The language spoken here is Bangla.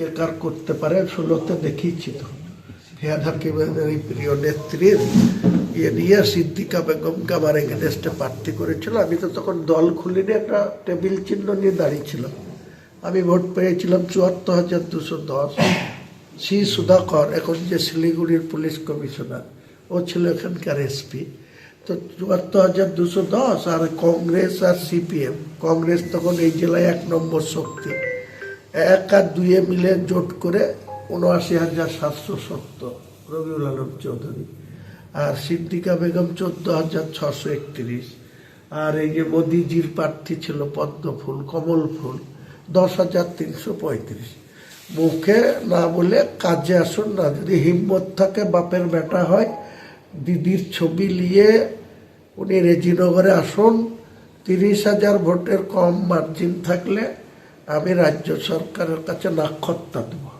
বেকার করতে পারে, ষোলোতে দেখিয়েছি তো। হাকিমের প্রিয় নেত্রীর ইয়ে নিয়ে সিদ্দিকা বেগমকে আমার এগেনস্টে প্রার্থী করেছিল। আমি তো তখন দল খুলিনি, একটা টেবিল চিহ্ন নিয়ে দাঁড়িয়েছিলাম। আমি ভোট পেয়েছিলাম চুয়াত্তর হাজার দুশো দশ। সি সুধাকর, এখন যে শিলিগুড়ির পুলিশ কমিশনার, ও ছিল এখানকার এসপি। তো চুয়াত্তর হাজার দুশো দশ আর কংগ্রেস আর সিপিএম, কংগ্রেস তখন এই জেলায় এক নম্বর শক্তি। এক আর দুয়ে মিলে জোট করে উনআশি হাজার সাতশো সত্তর, রবিউল আলম চৌধুরী। আর সিদ্দিকা বেগম চোদ্দ হাজার ছশো একত্রিশ। আর এই যে মোদিজির প্রার্থী ছিল পদ্ম ফুল, কমল ফুল, দশ হাজার তিনশো পঁয়ত্রিশ। মুখে না বলে কাজে আসুন না, যদি হিম্মত থাকে বাপের বেটা হয়, দিদির ছবি নিয়ে উনি রেজিনগরে আসুন। তিরিশ হাজার ভোটের কম মার্জিন থাকলে আমি রাজ্য সরকারের কাছে নাক্ষত্তা দেবো।